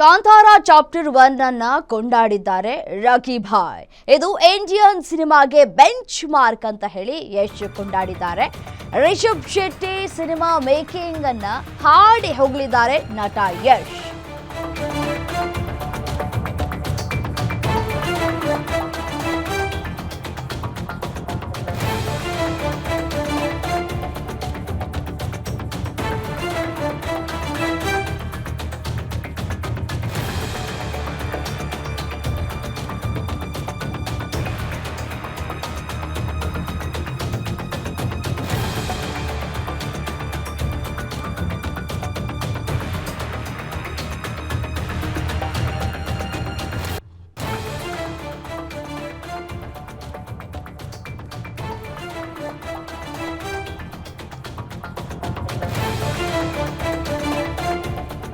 Kantara chapter one ಅನ್ನ ಕೊಂಡಾಡಿದ್ದಾರೆ ರಕಿ ಭಾಯ್. ಇದು Indian ಸಿನಿಮಾಗೆ ಬೆಂಚ್ ಮಾರ್ಕ್ ಅಂತ ಹೇಳಿ ಯಶ್ ಕೊಂಡಾಡಿದ್ದಾರೆ. ರಿಷಬ್ ಶೆಟ್ಟಿ ಸಿನಿಮಾ ಮೇಕಿಂಗ್ ಅನ್ನ ಹಾಡಿ ಹೋಗಲಿದ್ದಾರೆ ನಟ ಯಶ್.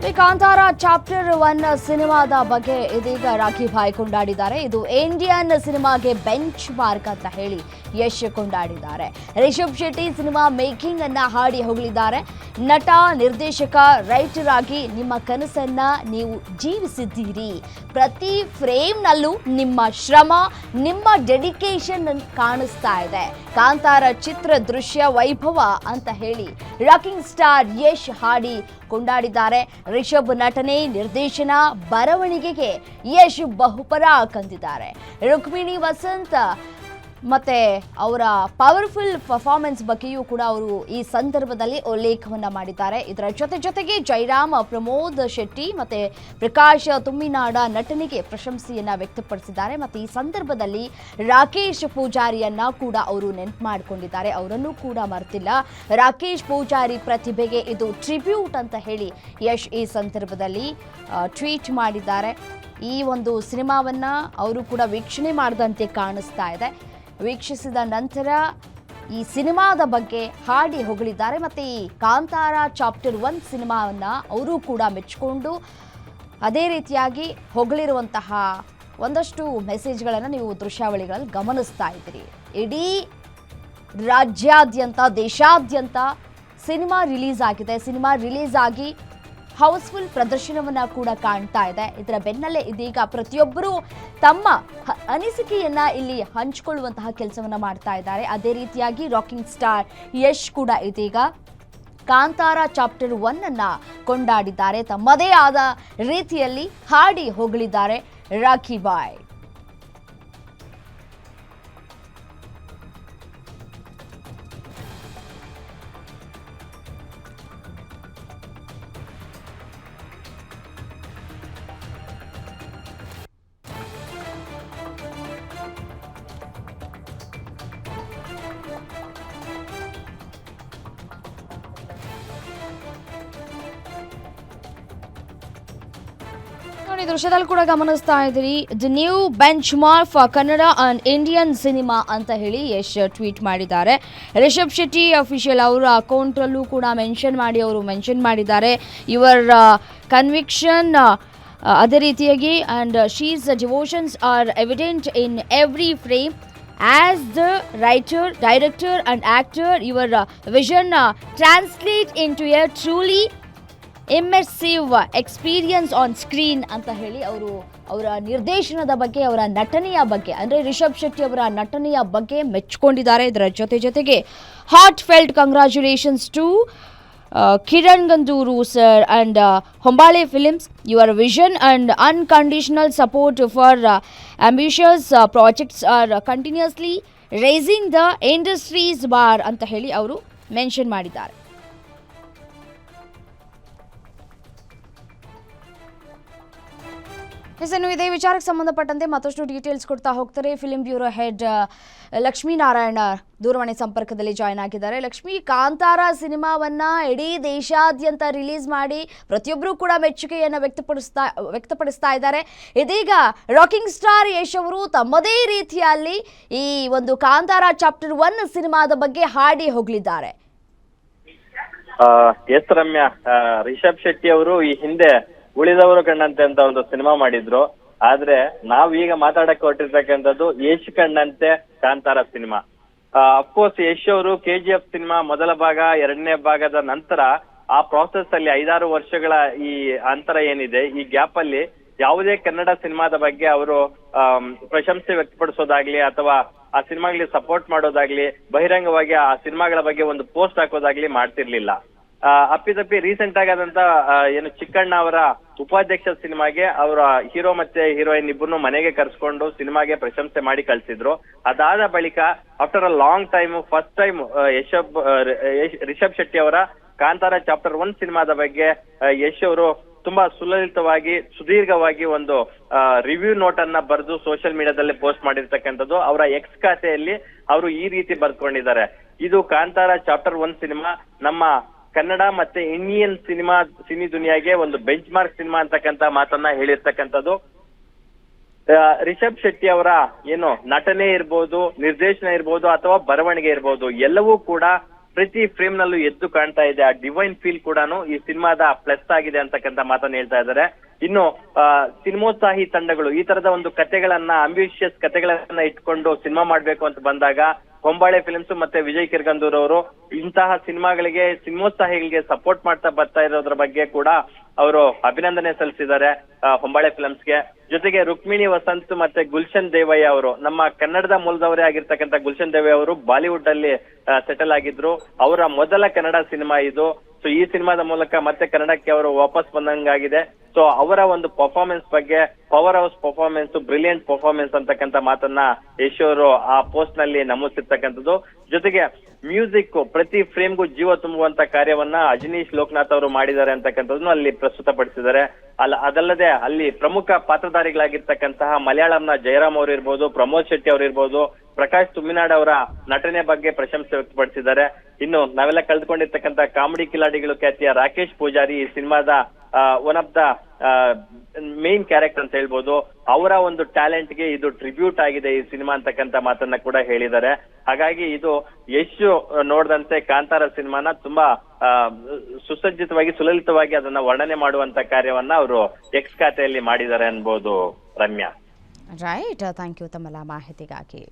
ಈ ಕಾಂತಾರ ಚಾಪ್ಟರ್ ಒನ್ ಸಿನಿಮಾದ ಬಗ್ಗೆ ಇದೀಗ ರಾಖಿ ಭಾಯ್ ಕೊಂಡಾಡಿದ್ದಾರೆ. ಇದು ಇಂಡಿಯನ್ ಸಿನಿಮಾಗೆ ಬೆಂಚ್ ಮಾರ್ಕ್ ಅಂತ ಹೇಳಿ ಯಶ್ ಕೊಂಡಾಡಿದ್ದಾರೆ. ರಿಷಬ್ ಶೆಟ್ಟಿ ಸಿನಿಮಾ ಮೇಕಿಂಗ್ ಅನ್ನ ಹಾಡಿ ಹೊಗಳಿದ್ದಾರೆ. ನಟ, ನಿರ್ದೇಶಕ, ರೈಟರ್ ಆಗಿ ನಿಮ್ಮ ಕನಸನ್ನ ನೀವು ಜೀವಿಸಿದ್ದೀರಿ. ಪ್ರತಿ ಫ್ರೇಮ್ನಲ್ಲೂ ನಿಮ್ಮ ಶ್ರಮ, ನಿಮ್ಮ ಡೆಡಿಕೇಶನ್ ಕಾಣಿಸ್ತಾ ಇದೆ. ಕಾಂತಾರ ಚಿತ್ರ ದೃಶ್ಯ ವೈಭವ ಅಂತ ಹೇಳಿ ರಾಕಿಂಗ್ ಸ್ಟಾರ್ ಯಶ್ ಹಾಡಿ ಕೊಂಡಾಡಿದ್ದಾರೆ. ರಿಷಬ್ ನಟನೆ, ನಿರ್ದೇಶನ, ಬರವಣಿಗೆಗೆ ಯಶ್ ಬಹುಪರ ಕಂದಿದ್ದಾರೆ. ರುಕ್ಮಿಣಿ ವಸಂತ್ ಮತ್ತೆ ಅವರ ಪವರ್ಫುಲ್ ಪರ್ಫಾರ್ಮೆನ್ಸ್ ಬಗ್ಗೆಯೂ ಕೂಡ ಅವರು ಈ ಸಂದರ್ಭದಲ್ಲಿ ಉಲ್ಲೇಖವನ್ನು ಮಾಡಿದ್ದಾರೆ. ಇದರ ಜೊತೆ ಜೊತೆಗೆ ಜೈರಾಮ್ ಪ್ರಮೋದ್ ಶೆಟ್ಟಿ ಮತ್ತೆ ಪ್ರಕಾಶ್ ತುಮ್ಮಿನಾಡ ನಟನೆಗೆ ಪ್ರಶಂಸೆಯನ್ನ ವ್ಯಕ್ತಪಡಿಸಿದ್ದಾರೆ. ಮತ್ತೆ ಈ ಸಂದರ್ಭದಲ್ಲಿ ರಾಕೇಶ್ ಪೂಜಾರಿಯನ್ನ ಕೂಡ ಅವರು ನೆನಪು ಮಾಡಿಕೊಂಡಿದ್ದಾರೆ. ಅವರನ್ನು ಕೂಡ ಮರೆತಿಲ್ಲ. ರಾಕೇಶ್ ಪೂಜಾರಿ ಪ್ರತಿಭೆಗೆ ಇದು ಟ್ರಿಬ್ಯೂಟ್ ಅಂತ ಹೇಳಿ ಯಶ್ ಈ ಸಂದರ್ಭದಲ್ಲಿ ಟ್ವೀಟ್ ಮಾಡಿದ್ದಾರೆ. ಈ ಒಂದು ಸಿನಿಮಾವನ್ನ ಅವರು ಕೂಡ ವೀಕ್ಷಣೆ ಮಾಡಿದಂತೆ ಕಾಣಿಸ್ತಾ ಇದೆ. ವೀಕ್ಷಿಸಿದ ನಂತರ ಈ ಸಿನಿಮಾದ ಬಗ್ಗೆ ಹಾಡಿ ಹೊಗಳಿದ್ದಾರೆ. ಮತ್ತು ಈ ಕಾಂತಾರ ಚಾಪ್ಟರ್ ಒನ್ ಸಿನಿಮಾವನ್ನ ಅವರು ಕೂಡ ಮೆಚ್ಚಿಕೊಂಡು ಅದೇ ರೀತಿಯಾಗಿ ಹೊಗಳಿರುವಂತಹ ಒಂದಷ್ಟು ಮೆಸೇಜ್ಗಳನ್ನು ನೀವು ದೃಶ್ಯಾವಳಿಗಳಲ್ಲಿ ಗಮನಿಸ್ತಾ ಇದ್ದೀರಿ. ಇಡೀ ರಾಜ್ಯಾದ್ಯಂತ, ದೇಶಾದ್ಯಂತ ಸಿನಿಮಾ ರಿಲೀಸ್ ಆಗಿದೆ. ಸಿನಿಮಾ ರಿಲೀಸ್ ಆಗಿ ಹೌಸ್ಫುಲ್ ಪ್ರದರ್ಶನವನ್ನ ಕೂಡ ಕಾಣ್ತಾ ಇದೆ. ಇದರ ಬೆನ್ನಲ್ಲೇ ಇದೀಗ ಪ್ರತಿಯೊಬ್ಬರು ತಮ್ಮ ಅನಿಸಿಕೆಯನ್ನ ಇಲ್ಲಿ ಹಂಚಿಕೊಳ್ಳುವಂತಹ ಕೆಲಸವನ್ನ ಮಾಡ್ತಾ ಇದ್ದಾರೆ. ಅದೇ ರೀತಿಯಾಗಿ ರಾಕಿಂಗ್ ಸ್ಟಾರ್ ಯಶ್ ಕೂಡ ಇದೀಗ ಕಾಂತಾರ ಚಾಪ್ಟರ್ ಒನ್ ಅನ್ನ ಕೊಂಡಾಡಿದ್ದಾರೆ. ತಮ್ಮದೇ ಆದ ರೀತಿಯಲ್ಲಿ ಹಾಡಿ ಹೊಗಳಿದ್ದಾರೆ ರಾಖಿ ಬಾಯ್. ನೋಡಿ ದೃಶ್ಯದಲ್ಲಿ ಕೂಡ ಗಮನಿಸ್ತಾ ಇದ್ದೀರಿ. The new bench mark for Kannada and Indian cinema ಅಂತ ಹೇಳಿ ಯಶ್ ಟ್ವೀಟ್ ಮಾಡಿದ್ದಾರೆ. ರಿಷಬ್ ಶೆಟ್ಟಿ ಅಫಿಷಿಯಲ್ ಅವರ ಅಕೌಂಟಲ್ಲೂ ಕೂಡ ಮೆನ್ಷನ್ ಮಾಡಿ ಅವರು ಮೆನ್ಷನ್ ಮಾಡಿದ್ದಾರೆ. ಯುವರ್ ಕನ್ವಿಕ್ಷನ್ ಅದೇ ರೀತಿಯಾಗಿ and she's devotions are evident in every frame as the writer director and actor your vision translate into a truly immersive experience on screen ಅಂತ ಹೇಳಿ ಅವರು ಅವರ ನಿರ್ದೇಶನದ ಬಗ್ಗೆ, ಅವರ ನಟನೆಯ ಬಗ್ಗೆ, ಅಂದರೆ ರಿಷಬ್ ಶೆಟ್ಟಿ ಅವರ ನಟನೆಯ ಬಗ್ಗೆ ಮೆಚ್ಚಿಕೊಂಡಿದ್ದಾರೆ. ಇದರ ಜೊತೆ ಜೊತೆಗೆ heart felt congratulations to Kiran Gandur sir and Hombale films your vision and unconditional support for ambitious projects are continuously rising the industries bar ಅಂತ ಹೇಳಿ ಅವರು ಮೆನ್ಷನ್ ಮಾಡಿದ್ದಾರೆ. ಇನ್ನು ಇದೇ. ವಿಚಾರಕ್ಕೆ ಸಂಬಂಧಪಟ್ಟಂತೆ ಮತ್ತಷ್ಟು ಡೀಟೇಲ್ಸ್ ಕೊಡ್ತಾ ಹೋಗ್ತಾರೆ. ಫಿಲಿಂ ಬ್ಯೂರೋ ಹೆಡ್ ಲಕ್ಷ್ಮೀನಾರಾಯಣ ದೂರವಾಣಿ ಸಂಪರ್ಕದಲ್ಲಿ ಜಾಯ್ನ್ ಆಗಿದ್ದಾರೆ. ಲಕ್ಷ್ಮಿ, ಕಾಂತಾರ ಸಿನಿಮಾವನ್ನ ಇಡೀ ದೇಶಾದ್ಯಂತ ರಿಲೀಸ್ ಮಾಡಿ ಪ್ರತಿಯೊಬ್ಬರೂ ಕೂಡ ಮೆಚ್ಚುಗೆಯನ್ನು ವ್ಯಕ್ತಪಡಿಸ್ತಾ ವ್ಯಕ್ತಪಡಿಸ್ತಾ ಇದ್ದಾರೆ. ಇದೀಗ ರಾಕಿಂಗ್ ಸ್ಟಾರ್ ಯಶ್ ಅವರು ತಮ್ಮದೇ ರೀತಿಯಲ್ಲಿ ಈ ಒಂದು ಕಾಂತಾರ ಚಾಪ್ಟರ್ ಒನ್ ಸಿನಿಮಾದ ಬಗ್ಗೆ ಹಾಡಿ ಹೋಗಲಿದ್ದಾರೆ. ಎಸ್ ರಮ್ಯಾ ರಿಷಬ್ ಶೆಟ್ಟಿ ಅವರು ಈ ಹಿಂದೆ ಉಳಿದವರು ಕಣ್ಣಂತೆ ಅಂತ ಒಂದು ಸಿನಿಮಾ ಮಾಡಿದ್ರು. ಆದ್ರೆ ನಾವ್ ಈಗ ಮಾತಾಡಕ್ಕೆ ಹೊರಟಿರ್ತಕ್ಕಂಥದ್ದು Yash ಕಣ್ಣಂತೆ Kantara cinema. Of course Yash ಅವರು ಕೆ ಜಿ ಎಫ್ ಸಿನಿಮಾ ಮೊದಲ ಭಾಗ, ಎರಡನೇ ಭಾಗದ ನಂತರ ಆ ಪ್ರಾಸೆಸ್ ಅಲ್ಲಿ ಐದಾರು ವರ್ಷಗಳ ಈ ಅಂತರ ಏನಿದೆ, ಈ ಗ್ಯಾಪ್ ಅಲ್ಲಿ ಯಾವುದೇ ಕನ್ನಡ ಸಿನಿಮಾದ ಬಗ್ಗೆ ಅವರು ಪ್ರಶಂಸೆ ವ್ಯಕ್ತಪಡಿಸೋದಾಗ್ಲಿ ಅಥವಾ ಆ ಸಿನಿಮಾಗಳಿಗೆ ಸಪೋರ್ಟ್ ಮಾಡೋದಾಗ್ಲಿ, ಬಹಿರಂಗವಾಗಿ ಆ ಸಿನಿಮಾಗಳ ಬಗ್ಗೆ ಒಂದು ಪೋಸ್ಟ್ ಹಾಕೋದಾಗ್ಲಿ ಮಾಡ್ತಿರ್ಲಿಲ್ಲ. ಅಪ್ಪಿತಪ್ಪಿ ರೀಸೆಂಟ್ ಆಗಾದಂತ ಆ, ಏನು ಚಿಕ್ಕಣ್ಣ ಅವರ ಉಪಾಧ್ಯಕ್ಷ ಸಿನಿಮಾಗೆ ಅವರ ಹೀರೋ ಮತ್ತೆ ಹೀರೋಯಿನ್ ಇಬ್ಬರನ್ನು ಮನೆಗೆ ಕರ್ಸ್ಕೊಂಡು ಸಿನಿಮಾಗೆ ಪ್ರಶಂಸೆ ಮಾಡಿ ಕಳ್ಸಿದ್ರು. ಅದಾದ ಬಳಿಕ after a long time first time ಯಶಬ್ Rishab Shetty ಅವರ ಕಾಂತಾರ ಚಾಪ್ಟರ್ ಒನ್ ಸಿನಿಮಾದ ಬಗ್ಗೆ ಯಶ್ ಅವರು ತುಂಬಾ ಸುಲಲಿತವಾಗಿ ಸುದೀರ್ಘವಾಗಿ ಒಂದು ರಿವ್ಯೂ ನೋಟ್ ಅನ್ನ ಬರೆದು ಸೋಷಿಯಲ್ ಮೀಡಿಯಾದಲ್ಲಿ ಪೋಸ್ಟ್ ಮಾಡಿರ್ತಕ್ಕಂಥದ್ದು. ಅವರ ಎಕ್ಸ್ ಖಾತೆಯಲ್ಲಿ ಅವರು ಈ ರೀತಿ ಬರ್ಕೊಂಡಿದ್ದಾರೆ. ಇದು ಕಾಂತಾರ ಚಾಪ್ಟರ್ ಒನ್ ಸಿನಿಮಾ. ನಮ್ಮ ಕನ್ನಡ ಮತ್ತೆ ಇಂಡಿಯನ್ ಸಿನಿಮಾ ಸಿನಿ ದುನಿಯಾಗೆ ಒಂದು ಬೆಂಚ್ ಮಾರ್ಕ್ ಸಿನಿಮಾ ಅಂತಕ್ಕಂತ ಮಾತನ್ನ ಹೇಳಿರ್ತಕ್ಕಂಥದ್ದು. ರಿಷಬ್ ಶೆಟ್ಟಿ ಅವರ ಏನು ನಟನೆ ಇರ್ಬೋದು, ನಿರ್ದೇಶನ ಇರ್ಬೋದು ಅಥವಾ ಬರವಣಿಗೆ ಇರ್ಬೋದು, ಎಲ್ಲವೂ ಕೂಡ ಪ್ರತಿ ಫ್ರೇಮ್ ನಲ್ಲೂ ಎದ್ದು ಕಾಣ್ತಾ ಇದೆ. ಆ ಡಿವೈನ್ ಫೀಲ್ ಕೂಡ ಈ ಸಿನಿಮಾದ ಪ್ಲಸ್ ಆಗಿದೆ ಅಂತಕ್ಕಂಥ ಮಾತನ್ನ ಹೇಳ್ತಾ ಇದ್ದಾರೆ. ಇನ್ನು ಸಿನಿಮೋತ್ಸಾಹಿ ತಂಡಗಳು ಈ ತರದ ಒಂದು ಕತೆಗಳನ್ನ ಅಂಬಿಷಿಯಸ್ ಕತೆಗಳನ್ನ ಇಟ್ಕೊಂಡು ಸಿನಿಮಾ ಮಾಡ್ಬೇಕು ಅಂತ ಬಂದಾಗ ಹೊಂಬಾಳೆ ಫಿಲ್ಮ್ಸ್ ಮತ್ತೆ ವಿಜಯ್ ಕಿರ್ಗಂದೂರ್ ಅವರು ಇಂತಹ ಸಿನಿಮಾಗಳಿಗೆ ಸಿನಿಮೋತ್ಸಾಹಿಗಳಿಗೆ ಸಪೋರ್ಟ್ ಮಾಡ್ತಾ ಬರ್ತಾ ಇರೋದ್ರ ಬಗ್ಗೆ ಕೂಡ ಅವರು ಅಭಿನಂದನೆ ಸಲ್ಲಿಸಿದ್ದಾರೆ ಹೊಂಬಾಳೆ ಫಿಲ್ಮ್ಸ್ಗೆ ಜೊತೆಗೆ ರುಕ್ಮಿಣಿ ವಸಂತ್ ಮತ್ತೆ ಗುಲ್ಶನ್ ದೇವಯ್ಯ ಅವರು, ನಮ್ಮ ಕನ್ನಡದ ಮೂಲದವರೇ ಆಗಿರ್ತಕ್ಕಂಥ ಗುಲ್ಶನ್ ದೇವಯ್ಯ ಅವರು ಬಾಲಿವುಡ್ ಅಲ್ಲಿ ಸೆಟಲ್ ಆಗಿದ್ರು. ಅವರ ಮೊದಲ ಕನ್ನಡ ಸಿನಿಮಾ ಇದು. ಸೊ ಈ ಸಿನಿಮಾದ ಮೂಲಕ ಮತ್ತೆ ಕನ್ನಡಕ್ಕೆ ಅವರು ವಾಪಸ್ ಬಂದಂಗಾಗಿದೆ. ಸೊ ಅವರ ಒಂದು ಪರ್ಫಾರ್ಮೆನ್ಸ್ ಬಗ್ಗೆ powerhouse performance brilliant performance ಅಂತಕ್ಕಂಥ ಮಾತನ್ನ ಯಶ್ ಆ ಪೋಸ್ಟ್ನಲ್ಲಿ ನಮೂದಿಸಿರ್ತಕ್ಕಂಥದ್ದು. ಜೊತೆಗೆ ಮ್ಯೂಸಿಕ್ ಪ್ರತಿ ಫ್ರೇಮ್ಗೂ ಜೀವ ತುಂಬುವಂತ ಕಾರ್ಯವನ್ನ ಅಜನೀಶ್ ಲೋಕನಾಥ್ ಅವರು ಮಾಡಿದ್ದಾರೆ ಅಂತಕ್ಕಂಥದ್ದನ್ನು ಅಲ್ಲಿ ಪ್ರಸ್ತುತಪಡಿಸಿದ್ದಾರೆ. ಅಲ್ಲ, ಅದಲ್ಲದೆ ಅಲ್ಲಿ ಪ್ರಮುಖ ಪಾತ್ರಧಾರಿಗಳಾಗಿರ್ತಕ್ಕಂತಹ ಮಲಯಾಳಂನ ಜಯರಾಮ್ ಅವರು ಇರ್ಬೋದು, ಪ್ರಮೋದ್ ಶೆಟ್ಟಿ ಅವರು ಇರ್ಬೋದು, ಪ್ರಕಾಶ್ ತುಮ್ಮಿನಾಡ್ ಅವರ ನಟನೆ ಬಗ್ಗೆ ಪ್ರಶಂಸೆ ವ್ಯಕ್ತಪಡಿಸಿದ್ದಾರೆ. ಇನ್ನು ನಾವೆಲ್ಲ ಕಳೆದುಕೊಂಡಿರ್ತಕ್ಕಂಥ ಕಾಮಿಡಿ ಕಿಲಾಡಿಗಳು ಖ್ಯಾತಿಯ ರಾಕೇಶ್ ಪೂಜಾರಿ ಈ ಸಿನಿಮಾದ one of the main character ಅಂತ ಹೇಳ್ಬೋದು, ಅವರ ಒಂದು ಟ್ಯಾಲೆಂಟ್ಗೆ ಇದು ಟ್ರಿಬ್ಯೂಟ್ ಆಗಿದೆ ಈ ಸಿನಿಮಾ ಅಂತಕ್ಕಂತ ಮಾತನ್ನ ಕೂಡ ಹೇಳಿದ್ದಾರೆ. ಹಾಗಾಗಿ ಇದು ಯಶು ನೋಡಿದಂತೆ ಕಾಂತಾರ ಸಿನಿಮಾನ ತುಂಬಾ ಸುಸಜ್ಜಿತವಾಗಿ, ಸುಲಲಿತವಾಗಿ ಅದನ್ನ ವರ್ಣನೆ ಮಾಡುವಂತ ಕಾರ್ಯವನ್ನ ಅವರು ಎಕ್ಸ್ ಖಾತೆಯಲ್ಲಿ ಮಾಡಿದ್ದಾರೆ ಅನ್ಬೋದು ರಮ್ಯಾ. ರೈಟ್ ಥ್ಯಾಂಕ್ ಯು ತಮ್ಮಲ್ಲ ಮಾಹಿತಿಗಾಗಿ.